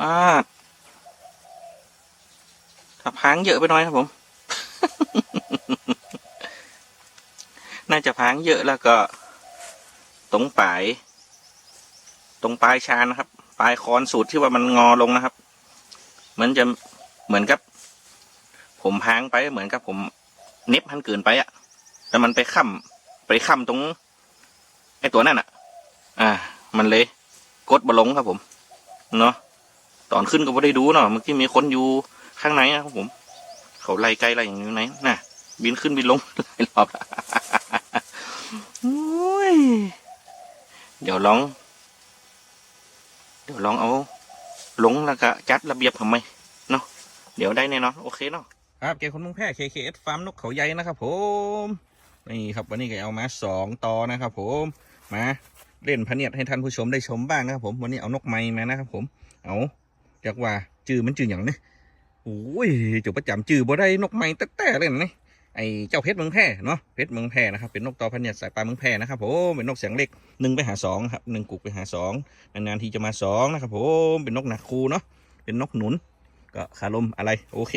อ่าถ้าพางเยอะไปหน่อยครับผม น่าจะพางเยอะแล้วก็ ตรงปลาย ตรงปลายชานนะครับ ปลายคอนสูตรที่ว่ามันงอลงนะครับ มันจะเหมือนกับ ผมพางไปเหมือนกับผมเน็บมันเกินไปอะแต่มันไปค้ำไปค้ำตรงไอ้ตัวนั่นอะอ่า มันเลยกดบอลงครับผม เนาะ ตอนขึ้นก็ไม่ได้ดูเนาะเมื่อกี้มีคนอยู่ข้างในนะครับผม เขาไล่ไกลอะไล่อย่างนี้ไหนน่ะ บินขึ้นบินลงหลายรอบอยเดี๋ยวลอง เดี๋ยวลองเอาลงแล้วก็จัดระเบียบทำไมเนาะเดี๋ยวได้แน่นอนโอเคเนาะครับเกคนมุงแพร่ KKS ฟาร์มนกเขาใหญ่นะครับผมนี่ครับวันนี้ก็เอามาสองตอนะครับผมมาเล่นพเนียดให้ท่านผู้ชมได้ชมบ้างนะครับผมวันนี้เอานกไม้มานะครับผมเอา จากว่าจื่อมันจื่ออย่างนี้โอ้ยจุประจำจื่อบ่ได้นกไม้แต่แต่เลยนี่ไอเจ้าเพชรเมืองแพร่เนาะเพชรเมืองแพร่นะครับเป็นนกตอพะเนียดสายปลาเมืองแพร่นะครับผมเป็นนกเสียงเล็กหนึ่งไปหาสองครับหนึ่งกุกไปหาสองนานๆทีจะมาสองนะครับผมเป็นนกหนักคูเนาะเป็นนกหนุน ก็คาลมอะไรโอเค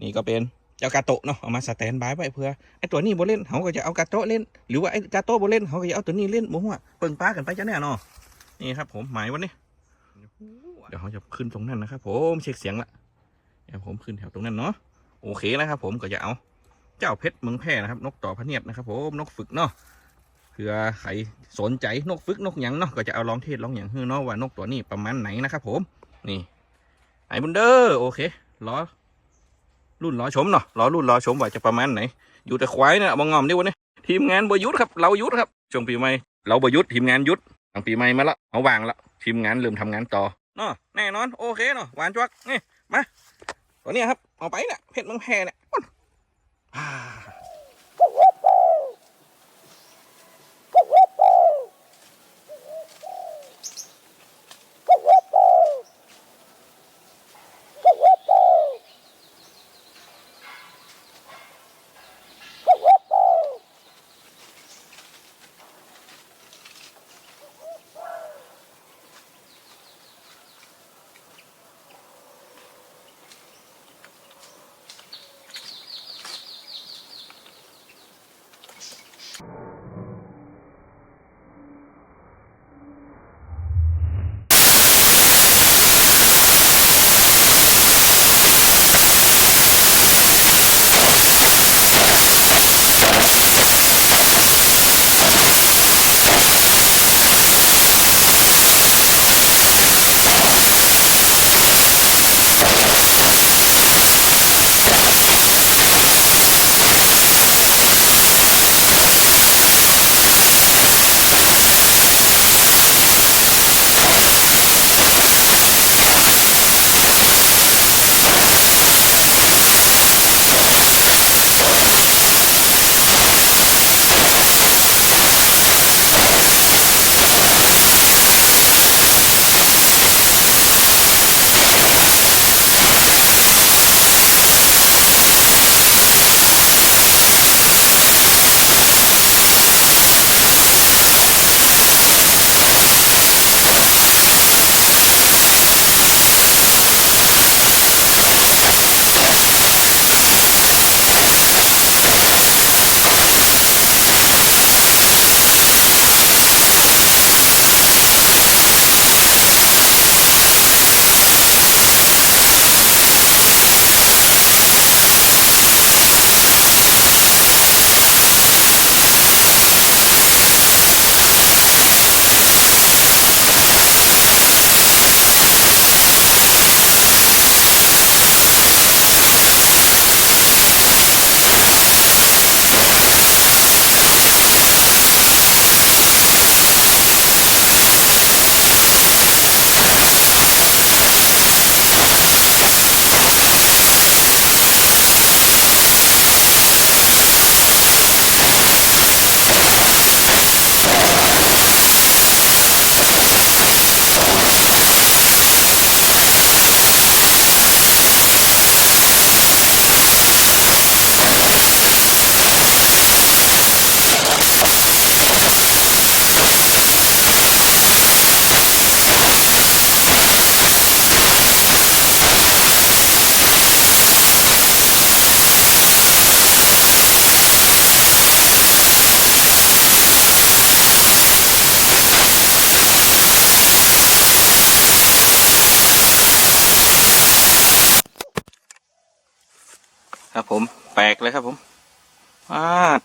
นี่ก็เป็นเจ้ากาโตะเนาะเอามาสแตนบายไว้เพื่อไอตัวนี้โบเล่นเขาก็จะเอากาโตะเล่น หรือว่าไอกาโตะโบเล่นเขาก็จะเอาตัวนี้เล่นโมหัวเปิงป้ากันไปจ้ะเนี่ยเนนี่ครับผมหมายวันนี้ ดี๋ยวเขาจะขึ้นตรงนั้นนะครับ ผมเช็คเสียงละเดี๋ยวผมขึ้นแถวตรงนั้นเนาะโอเคนะครับ ผมก็จะเอาเจ้าเพชรเมืองแพร่นะครับ นกต่อพะเนียดนะครับ ผมนกฝึกเนาะเผื่อใครสนใจนกฝึกนกหยังเนาะก็จะเอาลองเทศลองอย่างฮือเนาะว่านกตัวนี้ประมาณไหนนะครับผมนี่ไอ้บุญเดอร์โอเคล้อรุ่นล้อชมเนาะล้อรุ่นล้อชมว่าจะประมาณไหน อยู่แต่ควายเนี่ยมองงอมนี่วันนี้ทีมงานบยุทธครับ เรายุทธครับช่วงปีใหม่เราบยุทธทีมงานยุทธหลังปีใหม่มาละเอาวางละทีมงานเริ่มทำงานต่อ เนาะแน่นอน โอเคเนาะหวานจวักนี่มาตัวนี้ครับ เอาไปเนี่ยเพชรมังแพเนี่ย กเลยครับผมอาด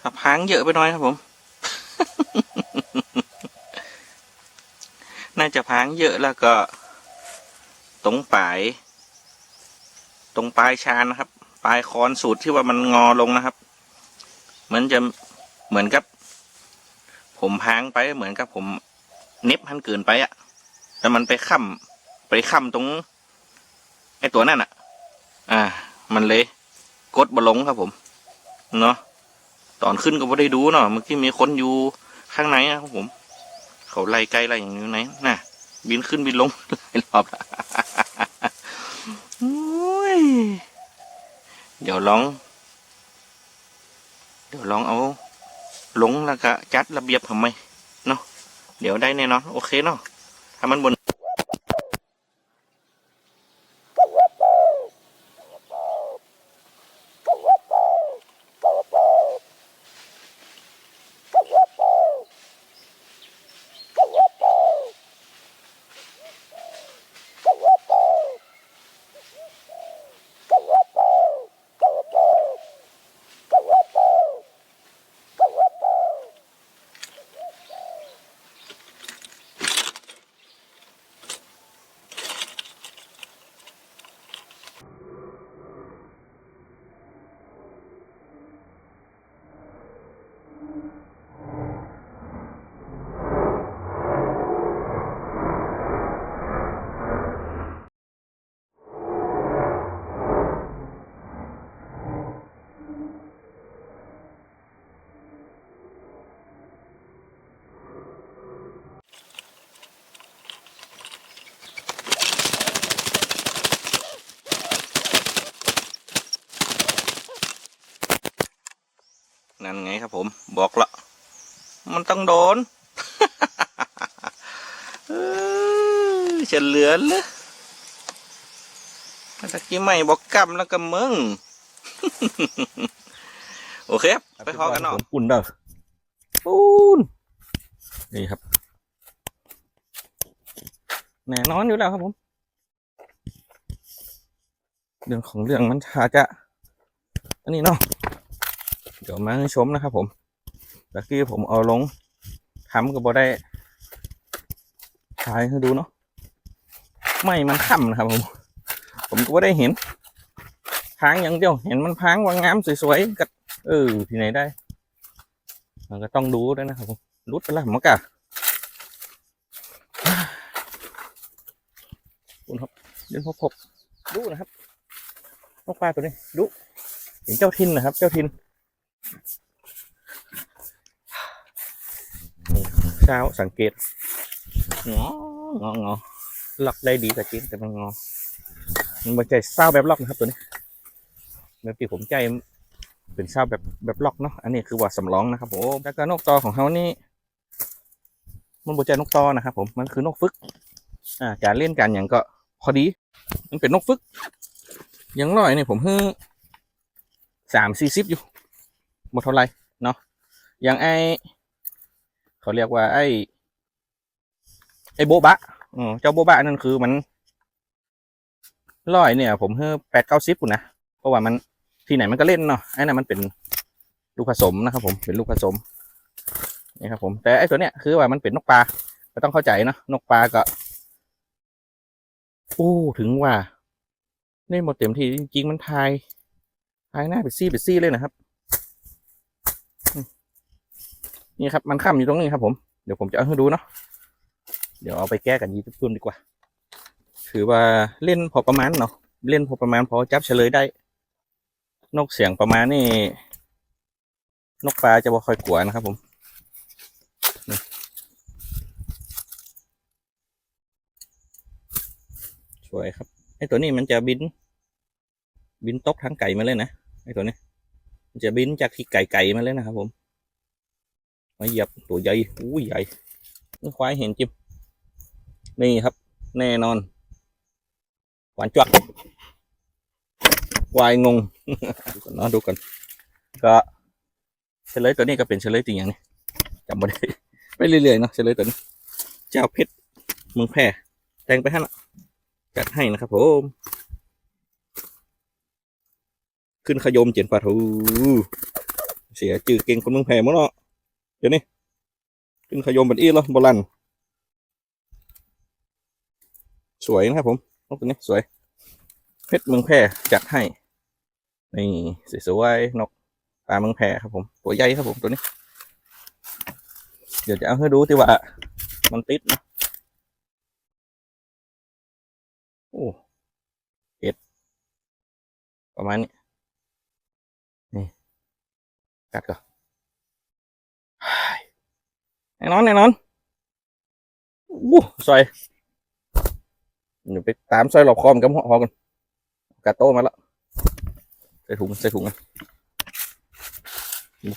ถ้าพังเยอะไปหน่อยครับผม น่าจะพังเยอะแล้วก็ ตรงปลาย ตรงปลายชานนะครับ ปลายคอนสูตรที่ว่ามันงอลงนะครับมันจะเหมือนกับ ผมพังไปเหมือนกับผมเน็บหันเกินไปอะแล้วมันไปค้ำไปค้ำตรงไอตัวนั่นอะ อ่า มันเลยกดบอลงครับผมเนาะตอนขึ้นก็ไม่ได้ดูเนาะเมื่อกี้มีคนอยู่ข้างในอะครับผม เขาไล่ไกลไล่อย่างนี้ไหนน่ะ บินขึ้นบินลงหลายรอบละโอ้ยเดี๋ยวลอง เดี๋ยวลองเอา ลงแล้วก็จัดระเบียบทำไมเนาะเดี๋ยวได้แน่นอนโอเคเนาะถ้ามันบน นั่นไงครับผม บอกละ มันต้องโดนเออจะเหลือเลยตะกี้ไม่บอกกำแล้วก็มึง โอเคครับไปพอกันเนาะผมปุ่นเด้อปูนนี่ครับ แน่นอนอยู่แล้วครับผม เรื่องของเรื่องมันอาจจะ อันนี้เนาะ เดี๋ยวมาชมนะครับผมตะกี้ผมเอาลงทำก็บ่ได้ถ่ายให้ดูเนาะไม่มันค่ำนะครับผม ผมก็บ่ได้เห็นพังอย่างเดียวเห็นมันพังวางงามสวยๆก็เออที่ไหนได้ มันก็ต้องดูด้วยนะครับผมรุดไปแล้วมั้งกะคุณครับเดินพบพบดูนะครับนกปลาตัวนี้ดูเห็นเจ้าทินนะครับ เจ้าทิน เช้าสังเกตงององอล็อกได้ดีกว่าจริงแต่มันงอมันไม่ใช่เศร้าแบบล็อกนะครับตัวนี้แบบที่ผมใจเป็นเศร้าแบบแบบล็อกเนาะอันนี้คือว่าสำรองนะครับผมแล้วก็นกตอของเขานี่มันบรใจนกตอนะครับผมมันคือนกฟึก อ่าการเล่นกันอย่างก็พอดี มันเป็นนกฟึกยังร้อยเนี่ยผมให้สามสี่สิบอยู่ หมดเท่าไหรเนาะอย่างไอเขาเรียกว่า ไอไอโบบะอืมเจ้าโบบะนั่นคือมันร้อยเนี่ย ผมให้แปดเก้าสิบปุ่นนะเพราะว่ามันที่ไหนมันก็เล่นเนาะไอ้นั่นมันเป็นลูกผสมนะครับ ผมเป็นลูกผสมนี่ครับผมแต่ไอ้ตัวเนี้ยคือว่ามันเป็นนกปลาก็ต้องเข้าใจเนาะนกปลาก็โอ้ถึงว่าเล่นหมดเต็มที่จริง ๆ มันพายพายหน้าไปซี่ไปซี่เลยนะครับ นี่ครับมันข้ามอยู่ตรงนี้ครับผมเดี๋ยวผมจะเอาให้ดูเนาะเดี๋ยวเอาไปแก้กันยีทุบๆดีกว่า ถือว่าเล่นพอประมาณเนาะเล่นพอประมาณพอจับเฉลยได้ นกเสียงประมาณนี่นกปลาจะบ่ค่อยกลัวนะครับผมสวยครับไอตัวนี้มันจะบิน บินตกทางไก่มาเลยนะไอตัวนี้มันจะบินจากที่ไก่ไก่มาเลยนะครับผม มาเหยียบตัวใหญ่อู้ใหญ่ควายเห็นจิบนี่ครับ แน่นอน หวานจวกควายงงดูก่อนเนาะดูก่อนก็เฉลยตัวนี้ก็เป็นเฉลยจริงอย่างนี้จำไม่ได้ไปเรื่อยๆเนาะเฉลยตัวนี้ เจ้าเพชรเมืองแพร่แต่งไปให้นะจัดให้นะครับผมขึ้นขยมเจียนปะทูเสียจือเก่งคนเมืองแพร่มั้งเนาะ เดี๋ยวนี้ขึ้นขยมบัดอี้เหรอโบราณสวยนะครับผมนกตัวนี้สวย เพชรเมืองแพร่จัดให้ นี่สวยๆนกปลาเมืองแพร่ครับผมตัวใหญ่ครับผมตัวนี้ เดี๋ยวจะเอาให้ดูที่ว่า มันติดนะ โอ้เอ็ด ประมาณนี้ นี่ กัดก่อน แน่นอนแน่นอนวู้ซอยเดี๋ยวไปตามซอยหลอกคอมกับหอกันกาโต้มาแล้วใส่ถุงใส่ถุงกัน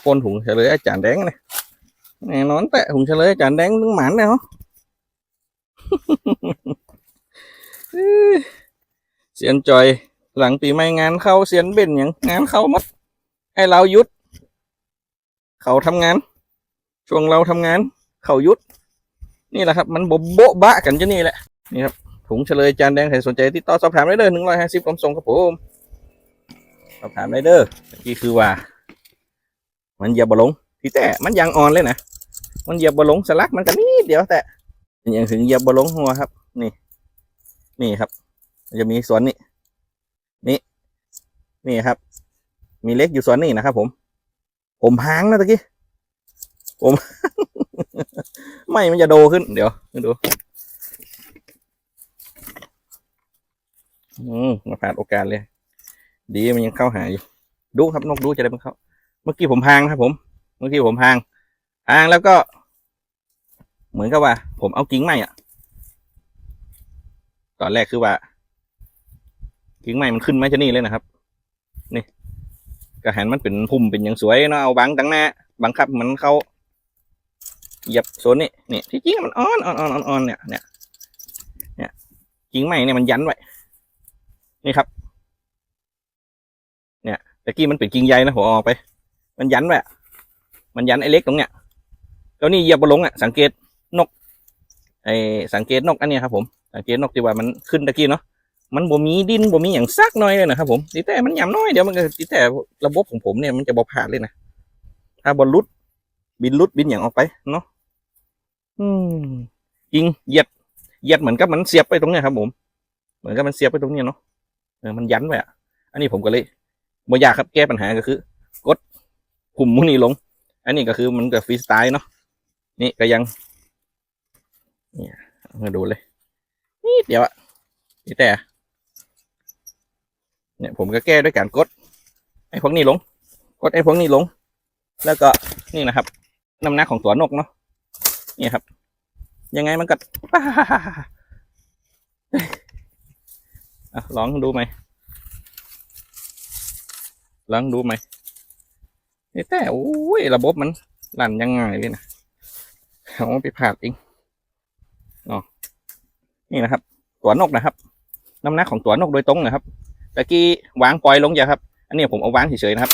ปนถุงเฉลยอาจารย์แดงนะแน่นอนแต่ hùng sẽ lấy chọn đáng đứng mảnh này không xiên trời หลังปีใหม่งานเข้าเสียนเป็นอย่างงานเข้ามัดให้เราหยุด เขาทำงาน ช่วงเราทำงาน เขายุด นี่แหละครับ มันโบโบ๊ะบะกันจะนี่แหละ นี่ครับ ถุงเฉลยจานแดงใครสนใจติดต่อสอบถามได้เด้อหนึ่งร้อยห้าสิบกำส่งครับผมสอบถามได้เด้อนี่คือว่า มันอย่าบลง ที่แต่มันยังอ่อนเลยนะ มันเหยียบบอลลงสลักมันก็นิดเดียวแต่ยังถึงเหยียบบอลลงหัวครับ นี่ นี่ครับ มันจะมีส่วนนี้นี่ นี่ครับ มีเล็กอยู่ส่วนนี้นะครับผม ผมพางนะตะกี้ ผม ไม่มันจะโดขึ้น เดี๋ยวดูอืมมาผ่านโอกาสเลย ดีมันยังเข้าหาอยู่ ดูครับนกดูจะได้มันเข้า เมื่อกี้ผมพางนะครับ ผม เมื่อกี้ผมพางอ่างแล้วก็ เหมือนกับว่า ผมเอากิ่งไม้อะ ตอนแรกคือว่ากิ่งไม้มันขึ้นไมาจะนี่เลยนะครับ นี่กระหันมันเป็นพุ่มเป็นอย่างสวยเนาะเอาบังตั้งหน้าบังคับมันเข้า เหยียบโซนนี้นี่ที่จริงมันอ่อนอ่อนอ่อนอ่อนเนี่ยเนี่ยเนี่ยกิ่งไม้เนี่ยมันยันไว้นี่ครับ เนี่ยตะกี้มันเป็นกิ่งใหญ่นะผมเออกไป มันยันไว้มันยันไอ้เล็กตรงเนี้ยแล้วนี่เหยียบบลงอะสังเกตนกไอ้สังเกตนกอันนี้ครับผมสังเกตนกที่ว่ามันขึ้นตะกี้เนาะมันบ่มีดินบ่มีอย่างซักน้อยเลยนะครับผมตีแต่มันหยำน้อยเดี๋ยวมันตีแต่ระบบของผมเนี่ยมันจะบ่ผ่านเลยนะถ้าบอลลุด บินลุดบินอย่างออกไปเนาะอืมยิงเหยียดเหยียดเหมือนกับมันเสียบไปตรงเนี้ยครับผม เหมือนกับมันเสียบไปตรงเนี้ยเนาะเออมันยันไว้อะอันนี้ผมก็เลยบ่ยากครับแก้ปัญหาก็คือ กดหุ่มมุนี่ลง อันนี้ก็คือมันก็ฟรีสไตล์เนาะนี่ก็ยังเนี่ยมาดูเลยนี่เดี๋ยวอะนี่แต่เนี่ยผมก็แก้ด้วยการกดไอ้พวกนี้ลง กดไอ้พวกนี้ลง แล้วก็นี่นะครับ น้ำหนักของตัวนกเนาะนี่ครับ ยังไงมันก็ลองดูไหมลองดูไหมนี่แต่โอ้ยระบบมันลั่นยังไงเลยนะเอาไปผ่าดเองอ๋อนี่นะครับ ตัวนกนะครับ น้ำหนักของตัวนกโดยตรงนะครับตะกี้วางปล่อยลงอย่าครับ อันนี้ผมเอาวางเฉยๆนะครับ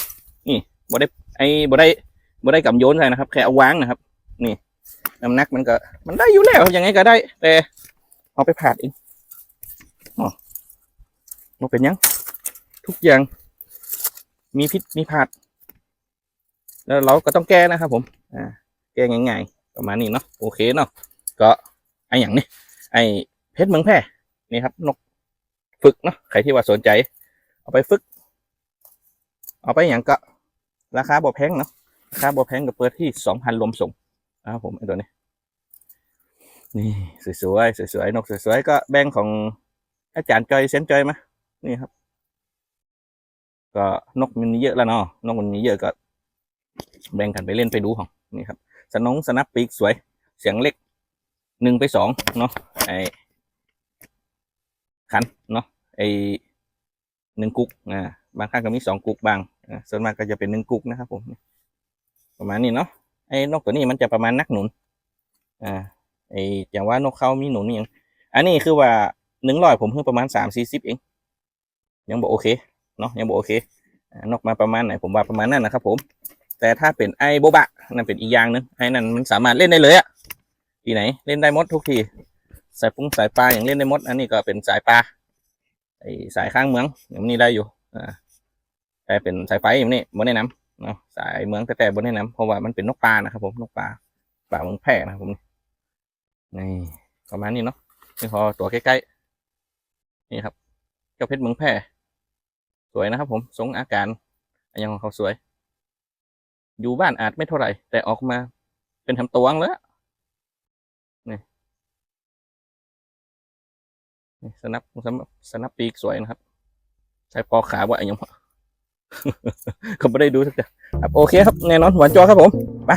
นี่บ่ได้ไอ้บ่ได้ บ่ได้กำโยนใช่นะครับ แค่เอาวางนะครับ นี่น้ำหนักมันก็ มันได้อยู่แล้วยังไงก็ได้ แต่เอาไปผ่าดเองอ๋อมันเป็นยัง ทุกอย่าง มีพิษมีผาด แล้วเราก็ต้องแก้นะครับ ผม อ่า แก้ง่ายๆประมาณนี้เนาะโอเคเนาะก็ไออย่างนี้ไอเพชรเมืองแพร่นี่ครับ นกฝึกเนาะใครที่ว่าสนใจ เอาไปฝึก เอาไปอย่างก็ราคาบ่แพงเนาะ คราคาบ่แพงกับเปิดที่สองพันรวมส่งนะครับผมไอ้ตัวนี้นี่สวยๆสวยๆนกสวยๆก็แบงของอาจารย์จอยเซนจอยมานี่ครับ ก็นกมันมีเยอะแล้วเนาะนกมันมีเยอะก็ แบ่งกันไปเล่นไปดูของนี่ครับ สนงสนับปีกสวย เสียงเล็กหนึ่งไปสองเนาะไอขันเนาะไอหนึ่งกุกอ่าบางครั้งก็มีสองกุกบางส่วนมากก็จะเป็นหนึ่งกุกนะครับผม ประมาณนี้เนาะไอ้นกตัวนี้มันจะประมาณนักหนุนอ่าไออย่างว่านกเขามีหนุนนี่ยังอันนี้คือว่าหนึ่งร้อยผมเพิ่งประมาณสามสี่สิบเองยังบอกโอเคเนาะยังบอกโอเคอ่านกมาประมาณไหนผมว่าประมาณนั้นนะครับ ผม แต่ถ้าเป็นไอโบบะนั่นเป็นอีกอย่างหนึงไอ้นั่นมันสามารถเล่นได้เลยอะที่ไหน เล่นได้หมดทุกทีสายปุ้งสายปลาอย่างเล่นได้หมด อันนี้ก็เป็นสายปลาไอสายข้างเมืองอย่างนี้ได้อยู่อ่าแต่เป็นสายไฟอย่างนี้บนแนะนำ เนาะสายเมืองแต่แต่บนแนะนำเพราะว่ามันเป็นนกปลานะครับผมนกปลาปลาเมืองแพร่นะครับผมนี่ประมาณนี้เนาะนี่พอตัวใกล้ๆนี่ครับเจ้าเพชรเมืองแพร่สวยนะครับ ผมทรงอาการอันยังของเขาสวย อยู่บ้านอาจไม่เท่าไหร่ แต่ออกมาเป็นทำตวงแล้วนี่นี่สนับสนับสนับปีกสวยนะครับใช้ปอขาว่าอะไรยัง เขาไม่ได้ดูสักอย่างครับโอเคครับแน่นอนหวานจอครับผมไป